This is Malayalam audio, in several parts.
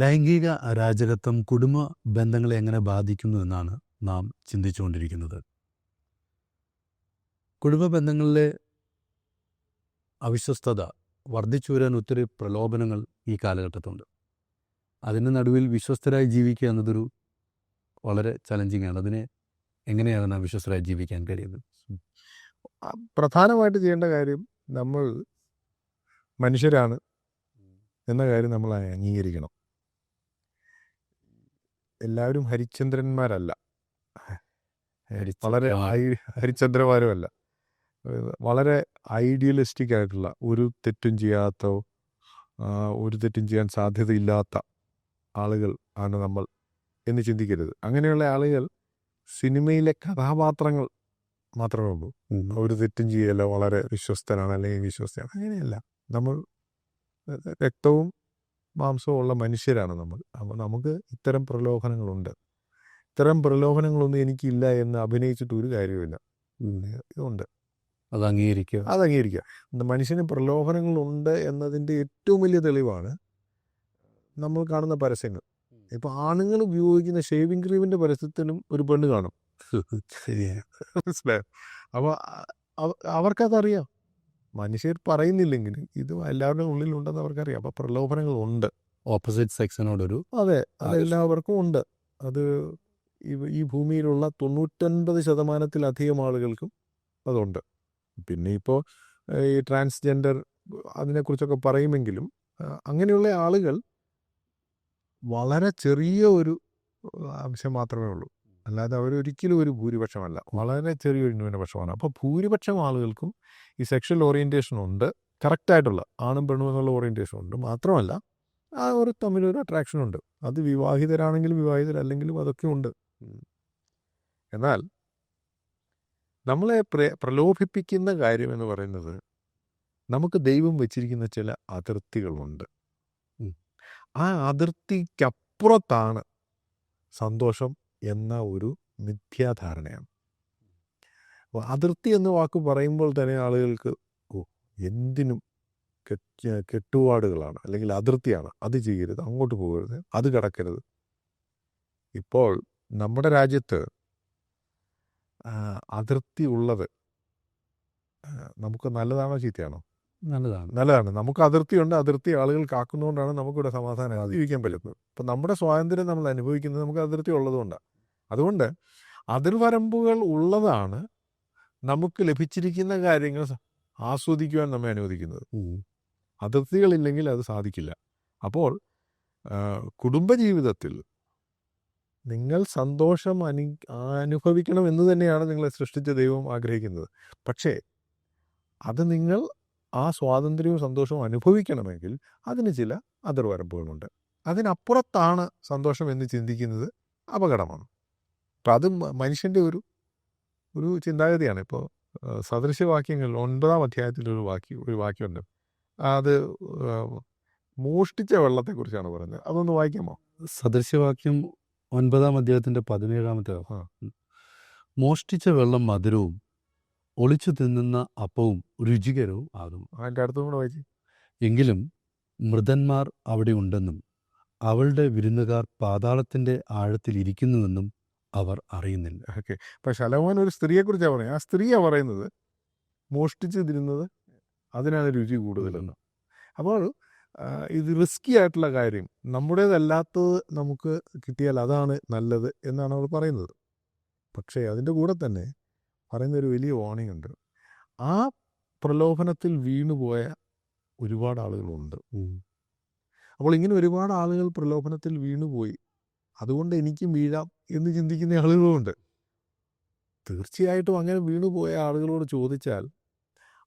ലൈംഗിക അരാജകത്വം കുടുംബ ബന്ധങ്ങളെ എങ്ങനെ ബാധിക്കുന്നു എന്നാണ് നാം ചിന്തിച്ചുകൊണ്ടിരിക്കുന്നത്. കുടുംബ ബന്ധങ്ങളിലെ അവിശ്വസ്തത വർദ്ധിച്ചു വരാൻ ഒത്തിരി പ്രലോഭനങ്ങൾ ഈ കാലഘട്ടത്തുണ്ട്. അതിന് നടുവിൽ വിശ്വസ്തരായി ജീവിക്കുക എന്നതൊരു വളരെ ചലഞ്ചിങ് ആണ് അതിനെ എങ്ങനെയാണ് നാം വിശ്വസ്തരായി ജീവിക്കാൻ കഴിയുന്നത്? പ്രധാനമായിട്ട് ചെയ്യേണ്ട കാര്യം നമ്മൾ മനുഷ്യരാണ് എന്ന കാര്യം നമ്മൾ അംഗീകരിക്കണം. എല്ലാവരും ഹരിചന്ദ്രന്മാരല്ല വളരെ ഹരിചന്ദ്രമാരും ഹരിചന്ദ്രന്മാരുമല്ല വളരെ ഐഡിയലിസ്റ്റിക് ആയിട്ടുള്ള ഒരു തെറ്റും ചെയ്യാത്ത ഒരു തെറ്റും ചെയ്യാൻ സാധ്യതയില്ലാത്ത ആളുകൾ ആണ് നമ്മൾ എന്ന് ചിന്തിക്കരുത്. അങ്ങനെയുള്ള ആളുകൾ സിനിമയിലെ കഥാപാത്രങ്ങൾ മാത്രമേ ഉള്ളൂ. ഒരു തെറ്റും ചെയ്യല്ല വളരെ വിശ്വസ്തനാണ് അല്ലെങ്കിൽ വിശ്വസ്തനാണ് അങ്ങനെയല്ല. നമ്മൾ രക്തവും മാംസവും ഉള്ള മനുഷ്യരാണ് നമ്മൾ. അപ്പോൾ നമുക്ക് ഇത്തരം പ്രലോഭനങ്ങളുണ്ട്. ഇത്തരം പ്രലോഭനങ്ങളൊന്നും എനിക്കില്ല എന്ന് അഭിനയിച്ചിട്ട് ഒരു കാര്യമില്ല. ഇതുണ്ട്. അത് അംഗീകരിക്കുക. അത് അംഗീകരിക്കുക. മനുഷ്യന് പ്രലോഭനങ്ങളുണ്ട് എന്നതിന്റെ ഏറ്റവും വലിയ തെളിവാണ് നമ്മൾ കാണുന്ന പരസ്യങ്ങൾ. ഇപ്പോൾ ആണുങ്ങൾ ഉപയോഗിക്കുന്ന ഷേവിംഗ് ക്രീമിന്റെ പരസ്യത്തിനും ഒരു പെണ്ണ് കാണും. ശരിയാണ് മനസ്സിലായോ? അപ്പോൾ അവർക്കതറിയാം. മനുഷ്യർ പറയുന്നില്ലെങ്കിലും ഇത് എല്ലാവരുടെ ഉള്ളിലുണ്ടെന്ന് അവർക്കറിയാം. അപ്പോൾ പ്രലോഭനങ്ങളുണ്ട്. ഓപ്പോസിറ്റ് സെക്ഷനോടൊരു അതെ. അതെല്ലാവർക്കും ഉണ്ട്. അത് ഈ- ഭൂമിയിലുള്ള തൊണ്ണൂറ്റൊൻപത് ശതമാനത്തിലധികം ആളുകൾക്കും അതുണ്ട്. പിന്നെ ഇപ്പോൾ ഈ ട്രാൻസ്ജെൻഡർ അതിനെക്കുറിച്ചൊക്കെ പറയുമെങ്കിലും അങ്ങനെയുള്ള ആളുകൾ വളരെ ചെറിയ ഒരു അംശം മാത്രമേ ഉള്ളൂ. അല്ലാതെ അവരൊരിക്കലും ഒരു ഭൂരിപക്ഷമല്ല. വളരെ ചെറിയൊരു ന്യൂനപക്ഷമാണ്. അപ്പോൾ ഭൂരിപക്ഷം ആളുകൾക്കും ഈ സെക്ഷൽ ഓറിയന്റേഷൻ ഉണ്ട്. കറക്റ്റായിട്ടുള്ള ആണും പെണ്ണും എന്നുള്ള ഓറിയന്റേഷൻ ഉണ്ട്. മാത്രമല്ല ആ ഒരു തമ്മിലൊരു അട്രാക്ഷൻ ഉണ്ട്. അത് വിവാഹിതരാണെങ്കിലും വിവാഹിതരല്ലെങ്കിലും അതൊക്കെ ഉണ്ട്. എന്നാൽ നമ്മളെ പ്ര പ്രലോഭിപ്പിക്കുന്ന കാര്യം എന്ന് പറയുന്നത് നമുക്ക് ദൈവം വെച്ചിരിക്കുന്ന ചില അതിർത്തികളുണ്ട്. ആ അതിർത്തിക്കപ്പുറത്താണ് സന്തോഷം എന്ന ഒരു മിഥ്യാധാരണയാണ്. അപ്പോൾ അതിർത്തി എന്ന വാക്ക് പറയുമ്പോൾ തന്നെ ആളുകൾക്ക് ഓ എന്തിനും കെട്ട് കെട്ടുപാടുകളാണ്. അല്ലെങ്കിൽ അതിർത്തിയാണ്. അത് ചെയ്യരുത്. അങ്ങോട്ട് പോകരുത്. അത് കിടക്കരുത്. ഇപ്പോൾ നമ്മുടെ രാജ്യത്ത് അതിർത്തി ഉള്ളത് നമുക്ക് നല്ലതാണോ ചീത്തയാണോ? നല്ലതാണ്. നല്ലതാണ്. നമുക്ക് അതിർത്തിയുണ്ട്. അതിർത്തി ആളുകൾ കാക്കുന്നതുകൊണ്ടാണ് നമുക്കിവിടെ സമാധാനം. ജീവിക്കാൻ പറ്റുന്നത്. അപ്പം നമ്മുടെ സ്വാതന്ത്ര്യം നമ്മൾ അനുഭവിക്കുന്നത് നമുക്ക് അതിർത്തി ഉള്ളതുകൊണ്ടാണ്. അതുകൊണ്ട് അതിർവരമ്പുകൾ ഉള്ളതാണ് നമുക്ക് ലഭിച്ചിരിക്കുന്ന കാര്യങ്ങൾ ആസ്വദിക്കുവാൻ നമ്മെ അനുവദിക്കുന്നത്. അതിർത്തികളില്ലെങ്കിൽ അത് സാധിക്കില്ല. അപ്പോൾ കുടുംബജീവിതത്തിൽ നിങ്ങൾ സന്തോഷം അനു അനുഭവിക്കണം എന്ന് തന്നെയാണ് നിങ്ങളെ സൃഷ്ടിച്ച ദൈവം ആഗ്രഹിക്കുന്നത്. പക്ഷേ അത് നിങ്ങൾ ആ സ്വാതന്ത്ര്യവും സന്തോഷവും അനുഭവിക്കണമെങ്കിൽ അതിന് ചില അതിർവരമ്പുകളുണ്ട്. അതിനപ്പുറത്താണ് സന്തോഷം എന്ന് ചിന്തിക്കുന്നത് അപകടമാണ്. അപ്പം അത് മനുഷ്യന്റെ ഒരു ഒരു ചിന്താഗതിയാണ്. ഇപ്പോൾ സദൃശവാക്യങ്ങൾ ഒൻപതാം അധ്യായത്തിലൊരു വാക്യം ഒരു വാക്യമുണ്ട്. അത് മോഷ്ടിച്ച വെള്ളത്തെക്കുറിച്ചാണ് പറയുന്നത്. അതൊന്ന് വായിക്കാമോ? സദൃശവാക്യം ഒൻപതാം അധ്യായത്തിന്റെ പതിനേഴാമത്തെ. മോഷ്ടിച്ച വെള്ളം മധുരവും ഒളിച്ചു തിന്നുന്ന അപ്പവും രുചികരവും ആകുന്നു. അതിന്റെ അടുത്തും കൂടെ വായിച്ചു. എങ്കിലും മൃതന്മാർ അവിടെ ഉണ്ടെന്നും അവളുടെ വിരുന്നുകാർ പാതാളത്തിന്റെ ആഴത്തിൽ ഇരിക്കുന്നുവെന്നും അവർ അറിയുന്നില്ല. ഓക്കെ. അപ്പം ശലോമോൻ ഒരു സ്ത്രീയെക്കുറിച്ചാണ് പറയുന്നത്. ആ സ്ത്രീയാണ് പറയുന്നത് മോഷ്ടിച്ച് തിരുന്നത് അതിനാണ് രുചി കൂടുതലെന്ന്. അപ്പോൾ ഇത് റിസ്കി ആയിട്ടുള്ള കാര്യം നമ്മുടേതല്ലാത്തത് നമുക്ക് കിട്ടിയാൽ അതാണ് നല്ലത് എന്നാണ് അവർ പറയുന്നത്. പക്ഷേ അതിന്റെ കൂടെ തന്നെ പറയുന്നൊരു വലിയ വാണിംഗ് ഉണ്ട്. ആ പ്രലോഭനത്തിൽ വീണുപോയ ഒരുപാട് ആളുകളുണ്ട്. അപ്പോൾ ഇങ്ങനെ ഒരുപാട് ആളുകൾ പ്രലോഭനത്തിൽ വീണുപോയി അതുകൊണ്ട് എനിക്കും വീഴാം എന്ന് ചിന്തിക്കുന്ന ആളുകളുമുണ്ട്. തീർച്ചയായിട്ടും അങ്ങനെ വീണുപോയ ആളുകളോട് ചോദിച്ചാൽ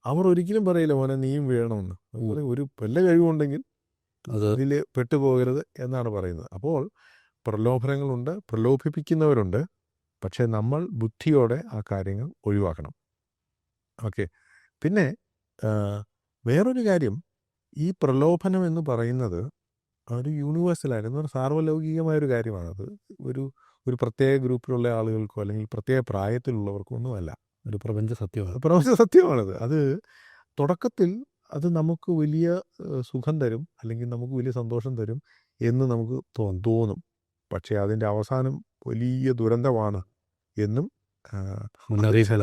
അവർ ഒരിക്കലും പറയില്ല മോനെ നീയും വീഴണമെന്ന്. അതുപോലെ ഒരു വല്ല കഴിവുണ്ടെങ്കിൽ അത് അതിൽ പെട്ടുപോകരുത് എന്നാണ് പറയുന്നത്. അപ്പോൾ പ്രലോഭനങ്ങളുണ്ട് പ്രലോഭിപ്പിക്കുന്നവരുണ്ട്. പക്ഷേ നമ്മൾ ബുദ്ധിയോടെ ആ കാര്യങ്ങൾ ഒഴിവാക്കണം. ഓക്കെ. പിന്നെ വേറൊരു കാര്യം. ഈ പ്രലോഭനം എന്ന് പറയുന്നത് ഒരു യൂണിവേഴ്സലായിരുന്നു ഒരു സാർവലൗകികമായ ഒരു കാര്യമാണത്. ഒരു ഒരു പ്രത്യേക ഗ്രൂപ്പിലുള്ള ആളുകൾക്കോ അല്ലെങ്കിൽ പ്രത്യേക പ്രായത്തിലുള്ളവർക്കോ ഒന്നുമല്ല. ഒരു പ്രപഞ്ച സത്യമാണ്. പ്രപഞ്ച സത്യമാണത്. അത് തുടക്കത്തിൽ അത് നമുക്ക് വലിയ സുഖം തരും അല്ലെങ്കിൽ നമുക്ക് വലിയ സന്തോഷം തരും എന്ന് നമുക്ക് തോന്നും. പക്ഷേ അതിന്റെ അവസാനം വലിയ ദുരന്തമാണ് എന്നും.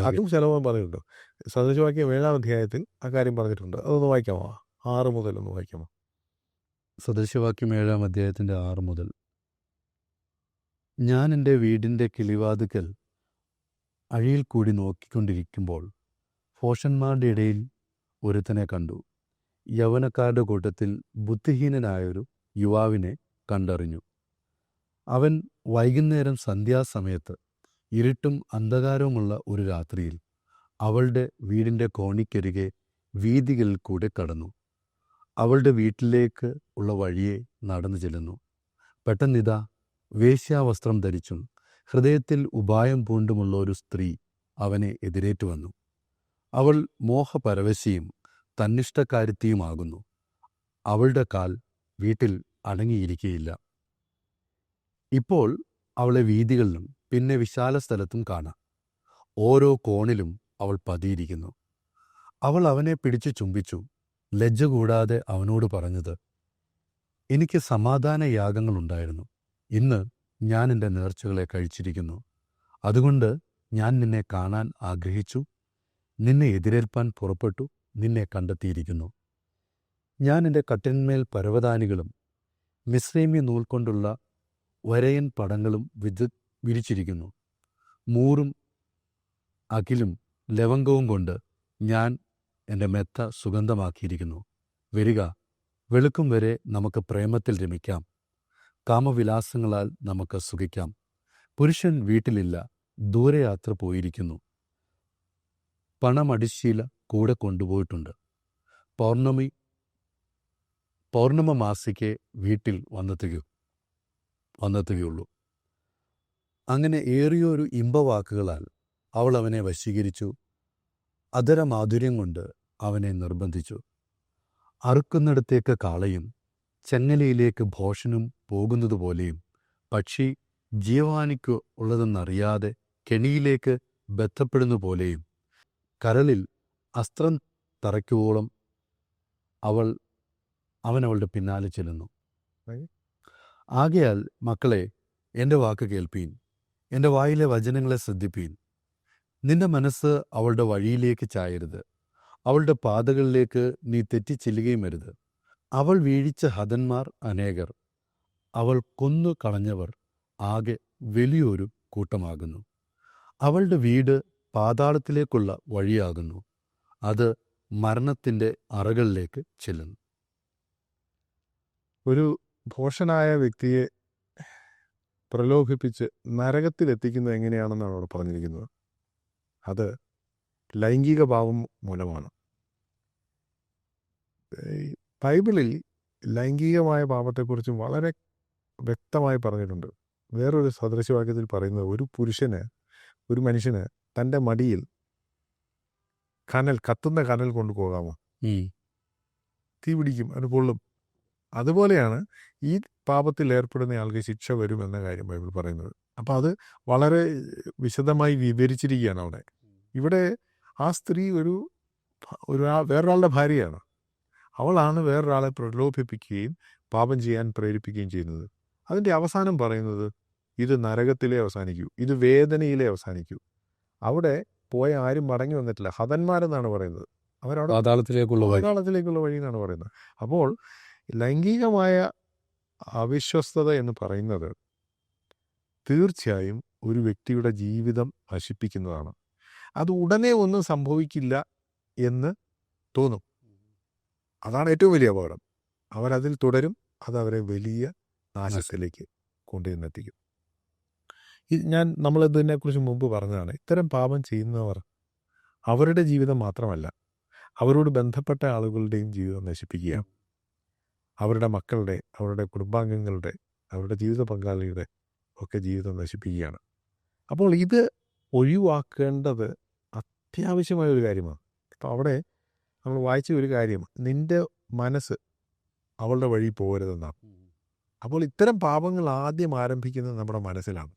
അതും ശലോമോൻ പറഞ്ഞിട്ടുണ്ട്. സദൃശവാക്യം ഏഴാം അധ്യായത്തിൽ ആ കാര്യം പറഞ്ഞിട്ടുണ്ട്. അതൊന്ന് വായിക്കാമോ? ആറ് മുതൽ ഒന്ന് വായിക്കാമോ? സദൃശവാക്യം ഏഴാം അധ്യായത്തിന്റെ ആറ് മുതൽ. ഞാൻ എന്റെ വീടിന്റെ കിളിവാതുക്കൽ അഴിയിൽ കൂടി നോക്കിക്കൊണ്ടിരിക്കുമ്പോൾ ഫോഷന്മാരുടെ ഇടയിൽ ഒരുത്തനെ കണ്ടു. യൗവനക്കാരുടെ കൂട്ടത്തിൽ ബുദ്ധിഹീനനായൊരു യുവാവിനെ കണ്ടറിഞ്ഞു. അവൻ വൈകുന്നേരം സന്ധ്യാസമയത്ത് ഇരുട്ടും അന്ധകാരവുമുള്ള ഒരു രാത്രിയിൽ അവളുടെ വീടിന്റെ കോണിക്കരികെ വീതികളിൽ കൂടെ കടന്നു. അവളുടെ വീട്ടിലേക്ക് ഉള്ള വഴിയെ നടന്നു ചെല്ലുന്നു. പെട്ടെന്നിതാ വേശ്യാവസ്ത്രം ധരിച്ചും ഹൃദയത്തിൽ ഉപായം പൂണ്ടുമുള്ള ഒരു സ്ത്രീ അവനെ എതിരേറ്റു വന്നു. അവൾ മോഹപരവശിയും തന്നിഷ്ടക്കാരുത്തിയുമാകുന്നു അവളുടെ കാൽ വീട്ടിൽ അടങ്ങിയിരിക്കയില്ല. ഇപ്പോൾ അവളെ വീതികളിലും പിന്നെ വിശാല സ്ഥലത്തും കാണാം. ഓരോ കോണിലും അവൾ പതിയിരിക്കുന്നു. അവൾ അവനെ പിടിച്ചു ചുംബിച്ചു ലജ്ജ കൂടാതെ അവനോട് പറഞ്ഞത് എനിക്ക് സമാധാന യാഗങ്ങളുണ്ടായിരുന്നു ഇന്ന് ഞാൻ എന്റെ നേർച്ചകളെ കഴിച്ചിരിക്കുന്നു. അതുകൊണ്ട് ഞാൻ നിന്നെ കാണാൻ ആഗ്രഹിച്ചു. നിന്നെ എതിരേൽപ്പാൻ പുറപ്പെട്ടു. നിന്നെ കണ്ടെത്തിയിരിക്കുന്നു. ഞാൻ എന്റെ കട്ടിന്മേൽ പരവതാനികളും മിശ്രൈമ്യ നൂൽ കൊണ്ടുള്ള വരയൻ പടങ്ങളും വിത് വിരിച്ചിരിക്കുന്നു. മൂറും അകിലും ലവംഗവും കൊണ്ട് ഞാൻ എന്റെ മെത്ത സുഗന്ധമാക്കിയിരിക്കുന്നു. വരിക വെളുക്കും വരെ നമുക്ക് പ്രേമത്തിൽ രമിക്കാം. കാമവിലാസങ്ങളാൽ നമുക്ക് സുഖിക്കാം. പുരുഷൻ വീട്ടിലില്ല ദൂരയാത്ര പോയിരിക്കുന്നു. പണമടിശീല കൂടെ കൊണ്ടുപോയിട്ടുണ്ട്. പൗർണമി പൗർണമ മാസിക്ക് വീട്ടിൽ വന്നെത്തുകയു വന്നെത്തുകയുള്ളൂ. അങ്ങനെ ഏറിയൊരു ഇമ്പവാക്കുകളാൽ അവൾ അവനെ വശീകരിച്ചു അധരമാധുര്യം കൊണ്ട് അവനെ നിർബന്ധിച്ചു. അറുക്കുന്നിടത്തേക്ക് കാളയും ചെങ്ങലയിലേക്ക് ഭോഷനും പോകുന്നതുപോലെയും പക്ഷി ജീവാനിക്ക് ഉള്ളതെന്നറിയാതെ കെണിയിലേക്ക് ബന്ധപ്പെടുന്ന പോലെയും കരളിൽ അസ്ത്രം തറയ്ക്കുവോളം അവൾ അവൻ അവളുടെ പിന്നാലെ ചെല്ലുന്നു. ആകയാൽ മക്കളെ എന്റെ വാക്ക് കേൾപ്പീൻ. എന്റെ വായിലെ വചനങ്ങളെ ശ്രദ്ധിപ്പീൻ. നിന്റെ മനസ്സ് അവളുടെ വഴിയിലേക്ക് ചായരുത്. അവളുടെ പാതകളിലേക്ക് നീ തെറ്റിച്ചെല്ലുകയും അരുത്. അവൾ വീഴിച്ച ഹതന്മാർ അനേകർ. അവൾ കൊന്നു കളഞ്ഞവർ ആകെ വലിയൊരു കൂട്ടമാകുന്നു. അവളുടെ വീട് പാതാളത്തിലേക്കുള്ള വഴിയാകുന്നു. അത് മരണത്തിന്റെ അറകളിലേക്ക് ചെല്ലുന്നു. ഒരു ഭോഷനായ വ്യക്തിയെ പ്രലോഭിപ്പിച്ച് നരകത്തിലെത്തിക്കുന്നത് എങ്ങനെയാണെന്നാണ് അവിടെ പറഞ്ഞിരിക്കുന്നത്? അത് ലൈംഗിക ഭാവം മൂലമാണ് ബൈബിളിൽ ലൈംഗികമായ പാപത്തെക്കുറിച്ച് വളരെ വ്യക്തമായി പറഞ്ഞിട്ടുണ്ട്. വേറൊരു സദൃശവാക്യത്തിൽ പറയുന്നത് ഒരു പുരുഷന് ഒരു മനുഷ്യന് തന്റെ മടിയിൽ കനൽ കത്തുന്ന കനൽ കൊണ്ടുപോകാമോ. തീ പിടിക്കും അത് പൊള്ളും. അതുപോലെയാണ് ഈ പാപത്തിൽ ഏർപ്പെടുന്ന ആൾക്ക് ശിക്ഷ വരുമെന്ന എന്ന കാര്യം ബൈബിൾ പറയുന്നത്. അപ്പം അത് വളരെ വിശദമായി വിവരിച്ചിരിക്കുകയാണ് അവിടെ. ഇവിടെ ആ സ്ത്രീ ഒരു ഒരു വേറൊരാളുടെ ഭാര്യയാണ്. അവളാണ് വേറൊരാളെ പ്രലോഭിപ്പിക്കുകയും പാപം ചെയ്യാൻ പ്രേരിപ്പിക്കുകയും ചെയ്യുന്നത്. അതിന്റെ അവസാനം പറയുന്നത് ഇത് നരകത്തിലേ അവസാനിക്കൂ ഇത് വേദനയിലേ അവസാനിക്കൂ. അവിടെ പോയ ആരും മടങ്ങി വന്നിട്ടില്ല. ഹതന്മാരെന്നാണ് പറയുന്നത്. അവരവിടെ അതാളത്തിലേക്കുള്ള വഴി. പാതാളത്തിലേക്കുള്ള വഴി എന്നാണ് പറയുന്നത്. അപ്പോൾ ലൈംഗികമായ അവിശ്വസ്തത എന്ന് പറയുന്നത് തീർച്ചയായും ഒരു വ്യക്തിയുടെ ജീവിതം നശിപ്പിക്കുന്നതാണ്. അത് ഉടനെ ഒന്നും സംഭവിക്കില്ല എന്ന് തോന്നും. അതാണ് ഏറ്റവും വലിയ അപകടം. അവരതിൽ തുടരും അത് അവരെ വലിയ നാശത്തിലേക്ക് കൊണ്ടുചെന്നെത്തിക്കും. ഞാൻ നമ്മളിതിനെക്കുറിച്ച് മുമ്പ് പറഞ്ഞതാണ് ഇത്തരം പാപം ചെയ്യുന്നവർ അവരുടെ ജീവിതം മാത്രമല്ല അവരോട് ബന്ധപ്പെട്ട ആളുകളുടെയും ജീവിതം നശിപ്പിക്കുകയാണ്. അവരുടെ മക്കളുടെ അവരുടെ കുടുംബാംഗങ്ങളുടെ അവരുടെ ജീവിത പങ്കാളിയുടെ ഒക്കെ ജീവിതം നശിപ്പിക്കുകയാണ്. അപ്പോൾ ഇത് ഒഴിവാക്കേണ്ടത് അത്യാവശ്യമായ ഒരു കാര്യമാണ്. അപ്പോൾ അവിടെ നമ്മൾ വായിച്ച ഒരു കാര്യം നിന്റെ മനസ്സ് അവളുടെ വഴി പോകരുതെന്നാണ് അപ്പോൾ ഇത്തരം പാപങ്ങൾ ആദ്യം ആരംഭിക്കുന്നത് നമ്മുടെ മനസ്സിലാണ്.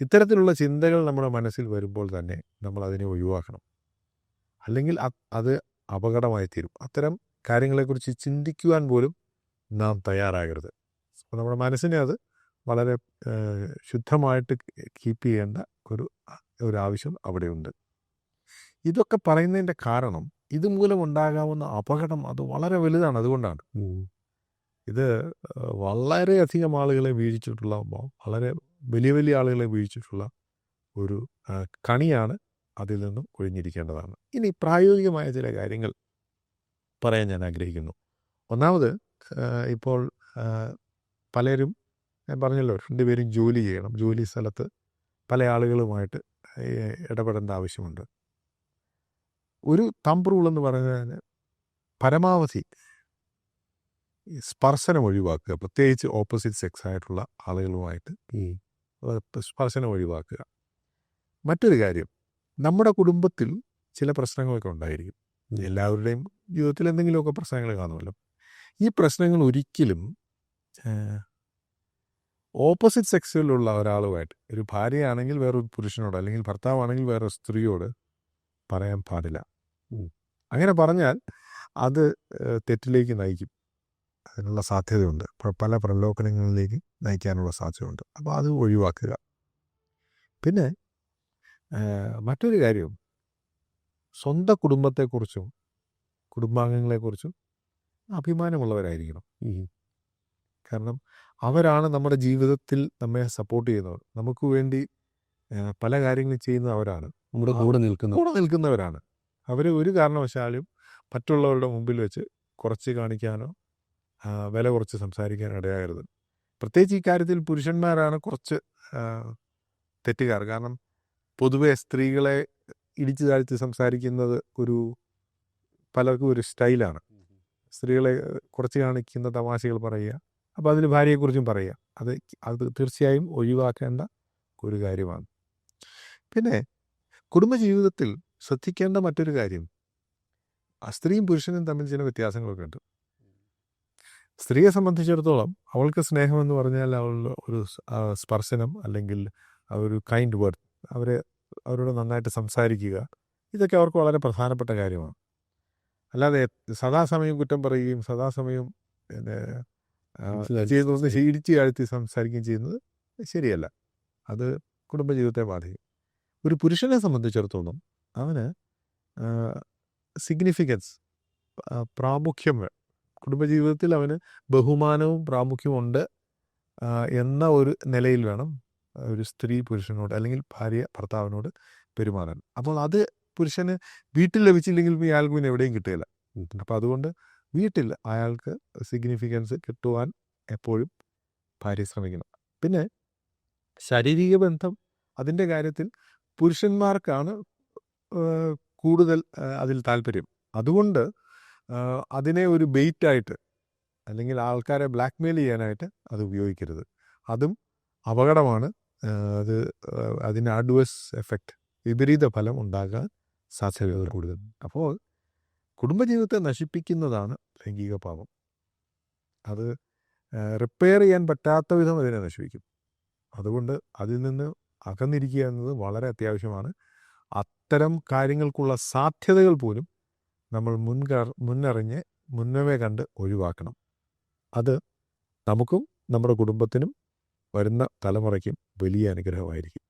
ഇത്തരത്തിലുള്ള ചിന്തകൾ നമ്മുടെ മനസ്സിൽ വരുമ്പോൾ തന്നെ നമ്മൾ അതിനെ ഒഴിവാക്കണം. അല്ലെങ്കിൽ അത് അപകടമായി തീരും. അത്തരം കാര്യങ്ങളെക്കുറിച്ച് ചിന്തിക്കുവാൻ പോലും നാം തയ്യാറാകരുത്. അപ്പോൾ നമ്മുടെ മനസ്സിനെ അത് വളരെ ശുദ്ധമായിട്ട് കീപ്പ് ചെയ്യേണ്ട ഒരു ഒരു ആവശ്യം അവിടെയുണ്ട്. ഇതൊക്കെ പറയുന്നതിന്റെ കാരണം ഇതുമൂലം ഉണ്ടാകാവുന്ന അപകടം അത് വളരെ വലുതാണ് അതുകൊണ്ടാണ്. ഇത് വളരെയധികം ആളുകളെ വീഴ്ചിട്ടുള്ള വളരെ വലിയ വലിയ ആളുകളെ വീഴ്ചിട്ടുള്ള ഒരു കണിയാണ് അതിൽ നിന്നും ഒഴിഞ്ഞിരിക്കേണ്ടതാണ്. ഇനി പ്രായോഗികമായ ചില കാര്യങ്ങൾ പറയാൻ ഞാൻ ആഗ്രഹിക്കുന്നു. ഒന്നാമത് ഇപ്പോൾ പലരും ഞാൻ പറഞ്ഞല്ലോ രണ്ടുപേരും ജോലി ചെയ്യണം. ജോലി സ്ഥലത്ത് പല ആളുകളുമായിട്ട് ഇടപെടേണ്ട ആവശ്യമുണ്ട്. ഒരു തമ്പ് റൂൾ എന്ന് പറഞ്ഞാൽ പരമാവധി സ്പർശനം ഒഴിവാക്കുക. പ്രത്യേകിച്ച് ഓപ്പോസിറ്റ് സെക്സ് ആയിട്ടുള്ള ആളുകളുമായിട്ട് സ്പർശനം ഒഴിവാക്കുക. മറ്റൊരു കാര്യം നമ്മുടെ കുടുംബത്തിൽ ചില പ്രശ്നങ്ങളൊക്കെ ഉണ്ടായിരിക്കും. എല്ലാവരുടെയും ജീവിതത്തിൽ എന്തെങ്കിലുമൊക്കെ പ്രശ്നങ്ങൾ കാണുമല്ലോ. ഈ പ്രശ്നങ്ങൾ ഒരിക്കലും ഓപ്പോസിറ്റ് സെക്സിലുള്ള ഒരാളുമായിട്ട് ഒരു ഭാര്യയാണെങ്കിൽ വേറൊരു പുരുഷനോട് അല്ലെങ്കിൽ ഭർത്താവാണെങ്കിൽ വേറൊരു സ്ത്രീയോട് പറയാൻ പാടില്ല. അങ്ങനെ പറഞ്ഞാൽ അത് തെറ്റിലേക്ക് നയിക്കും. അതിനുള്ള സാധ്യതയുണ്ട്. പല പ്രലോഭനങ്ങളിലേക്ക് നയിക്കാനുള്ള സാധ്യതയുണ്ട്. അപ്പോൾ അത് ഒഴിവാക്കുക. പിന്നെ മറ്റൊരു കാര്യം സ്വന്തം കുടുംബത്തെക്കുറിച്ചും കുടുംബാംഗങ്ങളെക്കുറിച്ചും അഭിമാനമുള്ളവരായിരിക്കണം. കാരണം അവരാണ് നമ്മുടെ ജീവിതത്തിൽ നമ്മെ സപ്പോർട്ട് ചെയ്യുന്നവർ. നമുക്ക് വേണ്ടി പല കാര്യങ്ങളും ചെയ്യുന്ന അവരാണ്. നമ്മുടെ കൂടെ നിൽക്കുന്ന കൂടെ നിൽക്കുന്നവരാണ്. അവർ ഒരു കാരണവശാലും മറ്റുള്ളവരുടെ മുമ്പിൽ വെച്ച് കുറച്ച് കാണിക്കാനോ വില കുറച്ച് സംസാരിക്കാനോ ഇടയാകരുത്. പ്രത്യേകിച്ച് ഈ കാര്യത്തിൽ പുരുഷന്മാരാണ് കുറച്ച് തെറ്റുകാർ. കാരണം പൊതുവെ സ്ത്രീകളെ ഇടിച്ചു താഴ്ത്തി സംസാരിക്കുന്നത് ഒരു പലർക്കും ഒരു സ്റ്റൈലാണ്. സ്ത്രീകളെ കുറച്ച് കാണിക്കുന്ന തമാശകൾ പറയുക അപ്പോൾ അതിൽ ഭാര്യയെക്കുറിച്ചും പറയുക. അത് അത് തീർച്ചയായും ഒഴിവാക്കേണ്ട ഒരു കാര്യമാണ്. പിന്നെ കുടുംബജീവിതത്തിൽ ശ്രദ്ധിക്കേണ്ട മറ്റൊരു കാര്യം. സ്ത്രീയും പുരുഷനും തമ്മിൽ ചില വ്യത്യാസങ്ങളൊക്കെ ഉണ്ട്. സ്ത്രീയെ സംബന്ധിച്ചിടത്തോളം അവൾക്ക് സ്നേഹം എന്ന് പറഞ്ഞാൽ അവൾ ഒരു സ്പർശനം അല്ലെങ്കിൽ ആ ഒരു കൈൻഡ് വേർഡ് അവരെ അവരോട് നന്നായിട്ട് സംസാരിക്കുക ഇതൊക്കെ അവർക്ക് വളരെ പ്രധാനപ്പെട്ട കാര്യമാണ്. അല്ലാതെ സദാസമയം കുറ്റം പറയുകയും സദാസമയം പിന്നെ ചെയ്യുന്ന. ഇടിച്ച് ആഴ്ത്തി സംസാരിക്കുകയും ചെയ്യുന്നത് ശരിയല്ല. അത് കുടുംബജീവിതത്തെ ബാധിക്കും. ഒരു പുരുഷനെ സംബന്ധിച്ചിടത്തോളം അവന് സിഗ്നിഫിക്കൻസ് പ്രാമുഖ്യം കുടുംബജീവിതത്തിൽ അവന് ബഹുമാനവും പ്രാമുഖ്യവും ഉണ്ട് എന്ന ഒരു നിലയിൽ വേണം ഒരു സ്ത്രീ പുരുഷനോട് അല്ലെങ്കിൽ ഭാര്യ ഭർത്താവിനോട് പെരുമാറാൻ. അപ്പോൾ അത് പുരുഷന് വീട്ടിൽ ലഭിച്ചില്ലെങ്കിൽ അയാൾക്ക് പിന്നെ എവിടെയും കിട്ടുകയില്ല. അപ്പോൾ അതുകൊണ്ട് വീട്ടിൽ അയാൾക്ക് സിഗ്നിഫിക്കൻസ് കിട്ടുവാൻ എപ്പോഴും ഭാര്യ ശ്രമിക്കണം. പിന്നെ ശാരീരിക ബന്ധം അതിന്റെ കാര്യത്തിൽ പുരുഷന്മാർക്കാണ് കൂടുതൽ അതിൽ താല്പര്യം. അതുകൊണ്ട് അതിനെ ഒരു ബെയ്റ്റായിട്ട് അല്ലെങ്കിൽ ആൾക്കാരെ ബ്ലാക്ക് ബ്ലാക്ക്മെയിൽ ചെയ്യാനായിട്ട് അത് ഉപയോഗിക്കരുത്. അതും അപകടമാണ്. അത് അതിന് ആഡ്വേഴ്സ് എഫക്റ്റ് വിപരീത ഫലം ഉണ്ടാകാൻ സാധ്യതകൾ കൂടുതൽ. അപ്പോൾ കുടുംബജീവിതത്തെ നശിപ്പിക്കുന്നതാണ് ലൈംഗിക പാപം. അത് റിപ്പയർ ചെയ്യാൻ പറ്റാത്ത വിധം അതിനെ നശിപ്പിക്കും. അതുകൊണ്ട് അതിൽ നിന്ന് അകന്നിരിക്കുക എന്നത് വളരെ അത്യാവശ്യമാണ്. അത്തരം കാര്യങ്ങൾക്കുള്ള സാധ്യതകൾ പോലും നമ്മൾ മുൻകർ മുന്നറിഞ്ഞ് മുന്നമേ കണ്ട് ഒഴിവാക്കണം. അത് നമുക്കും നമ്മുടെ കുടുംബത്തിനും വരുന്ന തലമുറയ്ക്കും വലിയ അനുഗ്രഹമായിരിക്കും.